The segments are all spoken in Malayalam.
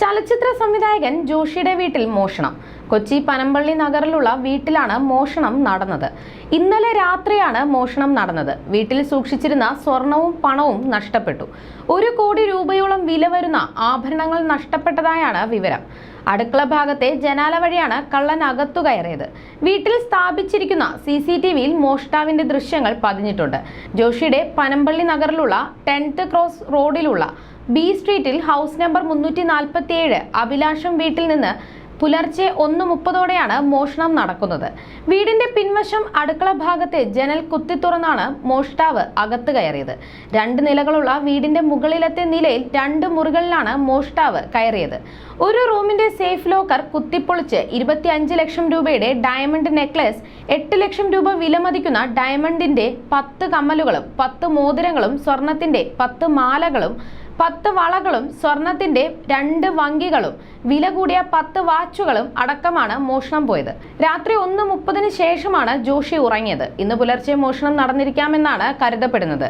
ചലച്ചിത്ര സംവിധായകൻ ജോഷിയുടെ വീട്ടിൽ മോഷണം. കൊച്ചി പനമ്പള്ളി നഗറിലുള്ള വീട്ടിലാണ് മോഷണം നടന്നത്. ഇന്നലെ രാത്രിയാണ് മോഷണം നടന്നത്. വീട്ടിൽ സൂക്ഷിച്ചിരുന്ന സ്വർണവും പണവും നഷ്ടപ്പെട്ടു. ഒരു കോടി രൂപയോളം വില വരുന്ന ആഭരണങ്ങൾ നഷ്ടപ്പെട്ടതായാണ് വിവരം. അടുക്കള ഭാഗത്തെ ജനാല വഴിയാണ് കള്ളൻ അകത്തു കയറിയത്. വീട്ടിൽ സ്ഥാപിച്ചിരിക്കുന്ന സി സി ടി വിയിൽ മോഷ്ടാവിന്റെ ദൃശ്യങ്ങൾ പതിഞ്ഞിട്ടുണ്ട്. ജോഷിയുടെ പനമ്പള്ളി നഗറിലുള്ള ടെൻത്ത് ക്രോസ് റോഡിലുള്ള ബി സ്ട്രീറ്റിൽ ഹൗസ് നമ്പർ മുന്നൂറ്റി നാൽപ്പത്തി ഏഴ് അഭിലാഷം വീട്ടിൽ നിന്ന് പുലർച്ചെ ഒന്ന് മുപ്പതോടെയാണ് മോഷണം നടക്കുന്നത്. വീടിന്റെ പിൻവശം അടുക്കള ഭാഗത്തെ ജനൽ കുത്തി തുറന്നാണ് മോഷ്ടാവ് അകത്ത് കയറിയത്. രണ്ട് നിലകളുള്ള വീടിന്റെ മുകളിലത്തെ നിലയിൽ രണ്ട് മുറികളിലാണ് മോഷ്ടാവ് കയറിയത്. ഒരു റൂമിന്റെ സേഫ് ലോക്കർ കുത്തിപ്പൊളിച്ച് ഇരുപത്തി അഞ്ച് ലക്ഷം രൂപയുടെ ഡയമണ്ട് നെക്ലസ് എട്ട് ലക്ഷം രൂപ വിലമതിക്കുന്ന ഡയമണ്ടിന്റെ പത്ത് കമ്മലുകളും പത്ത് മോതിരങ്ങളും സ്വർണത്തിന്റെ പത്ത് മാലകളും പത്ത് വളകളും സ്വർണത്തിന്റെ രണ്ട് വങ്കികളും. വില കൂടിയ പത്ത് വാച്ചുകളും അടക്കമാണ് മോഷണം പോയത്. രാത്രി ഒന്ന് മുപ്പതിന് ശേഷമാണ് ജോഷി ഉറങ്ങിയത്. ഇന്ന് പുലർച്ചെ മോഷണം നടന്നിരിക്കാമെന്നാണ് കരുതപ്പെടുന്നത്.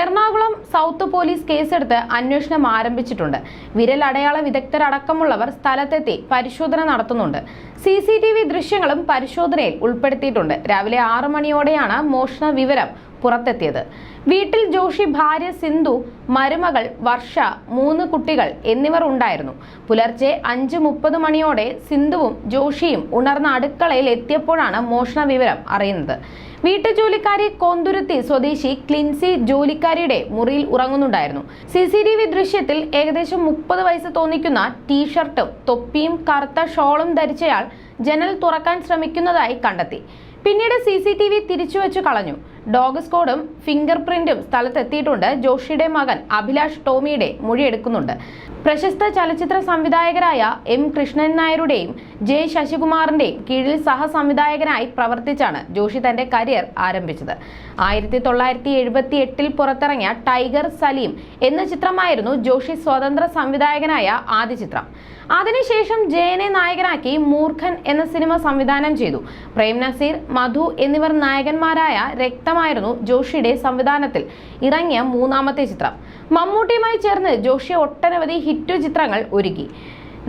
എറണാകുളം സൗത്ത് പോലീസ് കേസെടുത്ത് അന്വേഷണം ആരംഭിച്ചിട്ടുണ്ട്. വിരൽ അടയാള വിദഗ്ധരടക്കമുള്ളവർ സ്ഥലത്തെത്തി പരിശോധന നടത്തുന്നുണ്ട്. സി സി ടി വി ദൃശ്യങ്ങളും പരിശോധനയിൽ ഉൾപ്പെടുത്തിയിട്ടുണ്ട്. രാവിലെ ആറു മണിയോടെയാണ് മോഷണ വിവരം പുറത്തെത്തിയത്. വീട്ടിൽ ജോഷി ഭാര്യ സിന്ധു മരുമകൾ വർഷ മൂന്ന് കുട്ടികൾ എന്നിവർ ഉണ്ടായിരുന്നു. പുലർച്ചെ അഞ്ച് മുപ്പത് മണിയോടെ സിന്ധുവും ജോഷിയും ഉണർന്ന അടുക്കളയിൽ എത്തിയപ്പോഴാണ് മോഷണ വിവരം അറിയുന്നത്. വീട്ടുജോലിക്കാരി കോന്തുരുത്തി സ്വദേശി ക്ലിൻസി ജോലിക്കാരിയുടെ മുറിയിൽ ഉറങ്ങുന്നുണ്ടായിരുന്നു. സി സി ടി വി ദൃശ്യത്തിൽ ഏകദേശം മുപ്പത് വയസ്സ് തോന്നിക്കുന്ന ടീഷർട്ടും തൊപ്പിയും കറുത്ത ഷോളും ധരിച്ചയാൾ ജനൽ തുറക്കാൻ ശ്രമിക്കുന്നതായി കണ്ടെത്തി. പിന്നീട് സി സി ടി വി തിരിച്ചുവെച്ചു കളഞ്ഞു. Dog സ്കോഡും finger പ്രിന്റും സ്ഥലത്തെത്തിയിട്ടുണ്ട്. ജോഷിയുടെ മകൻ അഭിലാഷ് ടോമിയുടെ മൊഴിയെടുക്കുന്നുണ്ട് പ്രശസ്ത ചലച്ചിത്ര സംവിധായകരായ എം കൃഷ്ണൻ നായരുടെയും ജെ ശശികുമാറിന്റെയും കീഴിൽ സഹസംവിധായകനായി പ്രവർത്തിച്ചാണ് ജോഷി തന്റെ കരിയർ ആരംഭിച്ചത്. ആയിരത്തി തൊള്ളായിരത്തി എഴുപത്തി എട്ടിൽ പുറത്തിറങ്ങിയ ടൈഗർ സലീം എന്ന ചിത്രമായിരുന്നു ജോഷി സ്വതന്ത്ര സംവിധായകനായ ആദ്യ ചിത്രം. അതിനുശേഷം ജയനെ നായകനാക്കി മൂർഖൻ എന്ന സിനിമ സംവിധാനം ചെയ്തു. പ്രേം നസീർ മധു എന്നിവർ നായകന്മാരായ രക്തമായിരുന്നു ജോഷിയുടെ സംവിധാനത്തിൽ. ഇറങ്ങിയ മൂന്നാമത്തെ ചിത്രം. മമ്മൂട്ടിയുമായി ചേർന്ന് ജോഷി ഒട്ടനവധി ഹിറ്റ് ചിത്രങ്ങൾ ഒരുക്കി.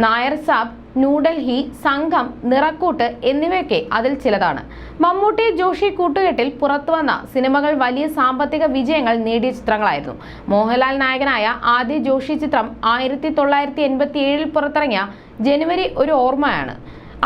നായർ സാബ് ന്യൂഡൽഹി സംഘം നിറക്കൂട്ട് എന്നിവയൊക്കെ അതിൽ ചിലതാണ്. മമ്മൂട്ടി ജോഷി കൂട്ടുകെട്ടിൽ പുറത്തുവന്ന സിനിമകൾ വലിയ സാമ്പത്തിക വിജയങ്ങൾ നേടിയ ചിത്രങ്ങളായിരുന്നു. മോഹൻലാൽ നായകനായ ആദ്യ ജോഷി ചിത്രം ആയിരത്തി തൊള്ളായിരത്തി എൺപത്തി ഏഴിൽ പുറത്തിറങ്ങിയ ജനുവരി ഒരു ഓർമ്മയാണ്.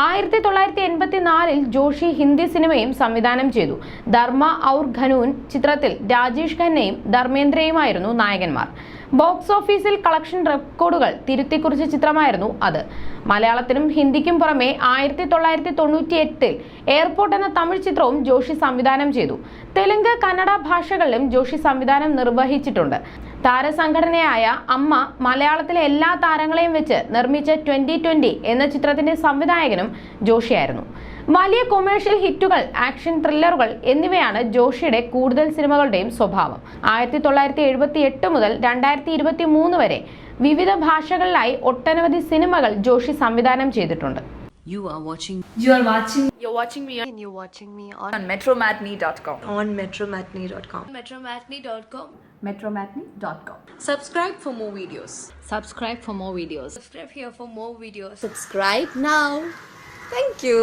ആയിരത്തി തൊള്ളായിരത്തി എൺപത്തി നാലിൽ ജോഷി ഹിന്ദി സിനിമയും സംവിധാനം ചെയ്തു. ധർമ്മ ഔർ ഖനൂൻ ചിത്രത്തിൽ രാജേഷ് ഖന്നയും ധർമ്മേന്ദ്രയുമായിരുന്നു നായകന്മാർ. ബോക്സ് ഓഫീസിൽ കളക്ഷൻ റെക്കോർഡുകൾ തിരുത്തിക്കുറിച്ച ചിത്രമായിരുന്നു അത്. മലയാളത്തിനും ഹിന്ദിക്കും പുറമെ ആയിരത്തി തൊള്ളായിരത്തി തൊണ്ണൂറ്റി എട്ടിൽ എയർപോർട്ട് എന്ന തമിഴ് ചിത്രവും ജോഷി സംവിധാനം ചെയ്തു. തെലുങ്ക് കന്നഡ ഭാഷകളിലും ജോഷി സംവിധാനം നിർവഹിച്ചിട്ടുണ്ട്. താരസംഘടനയായ അമ്മ മലയാളത്തിലെ എല്ലാ താരങ്ങളെയും വെച്ച് നിർമ്മിച്ച ട്വന്റി ട്വന്റി എന്ന ചിത്രത്തിന്റെ സംവിധായകനും ജോഷിയായിരുന്നു. വലിയ കൊമേഴ്ഷ്യൽ ഹിറ്റുകൾ ആക്ഷൻ ത്രില്ലറുകൾ എന്നിവയാണ് ജോഷിയുടെ കൂടുതൽ സിനിമകളുടെയും സ്വഭാവം ആയിരത്തി തൊള്ളായിരത്തി എഴുപത്തി എട്ട് മുതൽ രണ്ടായിരത്തി ഇരുപത്തി മൂന്ന് വരെ വിവിധ ഭാഷകളിലായി ഒട്ടനവധി സിനിമകൾ ജോഷി സംവിധാനം ചെയ്തിട്ടുണ്ട് You are watching You are watching You're watching me on, and you're watching me on, on metromatney.com. on metromatney.com. metromatney.com. Metromatney.com. Subscribe for more videos. subscribe for more videos. Subscribe here for more videos. Subscribe now. Thank you.